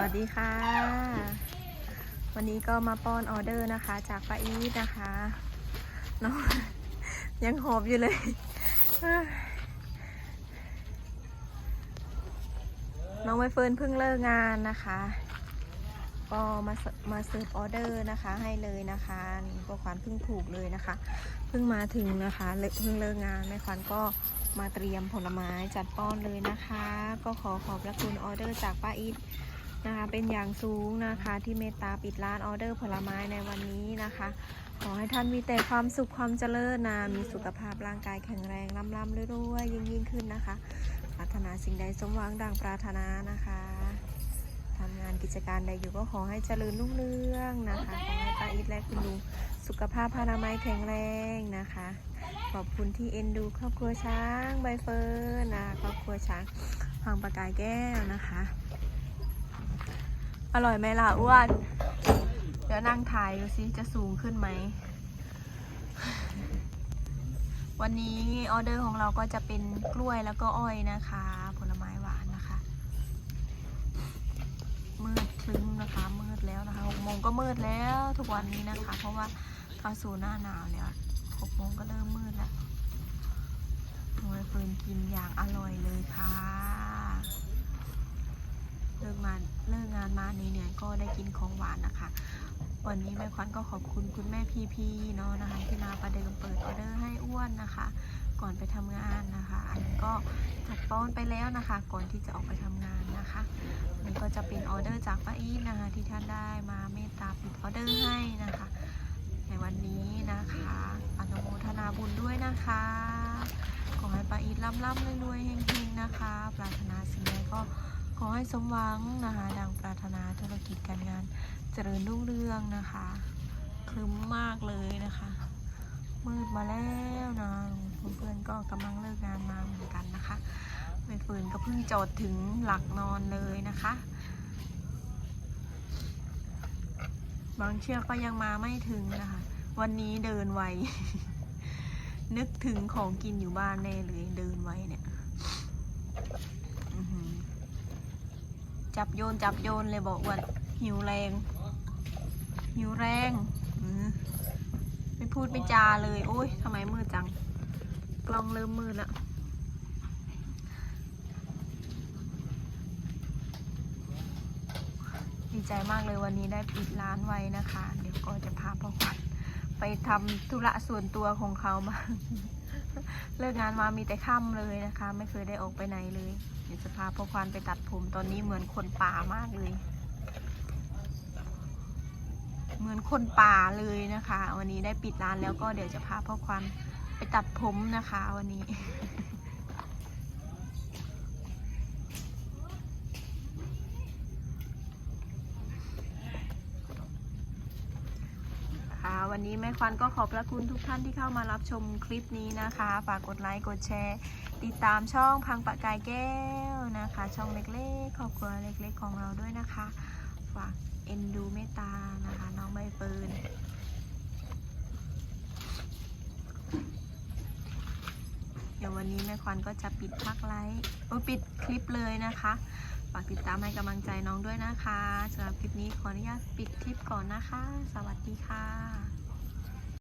วัสดีค่ะ วันนี้ก็มาป้อนออเดอร์นะคะ จากป้าอีทนะคะน้องยังหอบอยู่เลย น้องใบเฟิร์นเพิ่งเลิกงานนะคะ ก็มามาเสิร์ฟออเดอร์นะคะ ให้เลยนะคะนี่ก็ขวัญเพิ่งถูกเลยนะคะ เพิ่งมาถึงนะคะเลิกเพิ่งเลิกงานแม่ขวัญก็มาเตรียมผลไม้จัดป้อนเลยนะคะ ก็ขอขอบพระคุณออเดอร์จากป้าอีท นะคะเป็นอย่างสูงนะคะที่เมตตาปิดร้านออเดอร์ผลไม้ในวันนี้นะคะ ขอให้ท่านมีแต่ความสุขความเจริญนะมีสุขภาพร่างกายแข็งแรงล่ำๆรวยๆยิ่งยิ่งขึ้นนะคะปรารถนาสิ่งใดสมหวังดังปรารถนานะคะทำงานกิจการใดอยู่ก็ขอให้เจริญรุ่งเรืองนะคะขอให้ป้าอีทและคุณลุงสุขภาพพานามัยแข็งแรงนะคะ ขอบคุณที่เอ็นดูครอบครัวช้างใบเฟิร์นนะครอบครัวช้างพังประกายแก้วนะคะ อร่อยไหมล่ะอ้วน เดี๋ยวนั่งถ่ายดูซิจะสูงขึ้นไหม วันนี้ออเดอร์ของเราก็จะเป็นกล้วยแล้วก็อ้อยนะคะ ผลไม้หวานนะคะ มืดคลึ้มนะคะมืดแล้วนะคะหกโมงก็มืดแล้วทุกวันนี้นะคะ เพราะว่าเข้าสู่หน้าหนาวแล้วหกโมงก็เริ่มมืดแล้วโอ้ยฟิร์นกินอย่างอร่อยเลยค่ะ เลิกมาเลิกงานมาเหนื่อยๆก็ได้กินของหวานนะคะ วันนี้แม่ควันก็ขอบคุณคุณแม่พีพีเนาะนะคะที่มาประเดิมเปิดออเดอร์ให้อ้วนนะคะ ก่อนไปทำงานนะคะ อันนี้ก็จัดป้อนไปแล้วนะคะ ก่อนที่จะออกไปทำงานนะคะอันก็จะเป็นออเดอร์จากป้าอีทนะคะที่ท่านได้มาเมตตาปิดออเดอร์ให้นะคะ ในวันนี้นะคะอนุโมทนาบุญด้วยนะคะขอให้ป้าอีทร่ำๆรวยๆเฮงๆนะคะ ปรารถนาสิ่งใดก็ อให้สมหวังนะคะ ดังปรารถนาธุรกิจการงานเจริญรุ่งเรืองนะคะคลึ้มมากเลยนะคะ มืดมาแล้วนะเพื่อนๆก็กำลังเลิกงานมาเหมือนกันนะคะใบเฟิร์นก็เพิ่งจอดถึงหลักนอนเลยนะคะ บางเชือกก็ยังมาไม่ถึงนะคะ วันนี้เดินไว นึกถึงของกินอยู่บ้านแน่เลยเดินไวเนี่ย จับโยนจับโยนเลยบอกว่าหิวแรง หิวแรงไม่พูดไม่จาเลยโอ้ยทำไมมืดจัง กล้องเริ่มมืดแล้วดีใจมากเลยวันนี้ได้ปิดร้านไว้นะคะ เดี๋ยวก็จะพาพ่อขวัญ ไปทำธุระส่วนตัวของเขาบ้างเลิกงานมามีแต่ค่ำเลยนะคะ ไม่เคยได้ออกไปไหนเลยเดี๋ยวจะพาพ่อควานไปตัดผมตอนนี้เหมือนคนป่ามากเลย เหมือนคนป่าเลยนะคะ วันนี้ได้ปิดร้านแล้วก็เดี๋ยวจะพาพ่อควานไปตัดผมนะคะ วันนี้ วันนี้แม่ควันก็ขอบพระคุณทุกท่านที่เข้ามารับชมคลิปนี้นะคะ ฝากกดไลค์กดแชร์ ติดตามช่องพังปะกายแก้วนะคะ ช่องเล็กๆครอบครัวเล็กๆของเราด้วยนะคะ ฝากเอ็นดูเมตตานะคะ น้องใบเฟิร์นเดี๋ยววันนี้แม่ควันก็จะปิดพักไลฟ์โอ้ปิดคลิปเลยนะคะ ฝากติดตามให้กำลังใจน้องด้วยนะคะสำหรับคลิปนี้ขออนุญาตปิดคลิปก่อนนะคะ สวัสดีค่ะ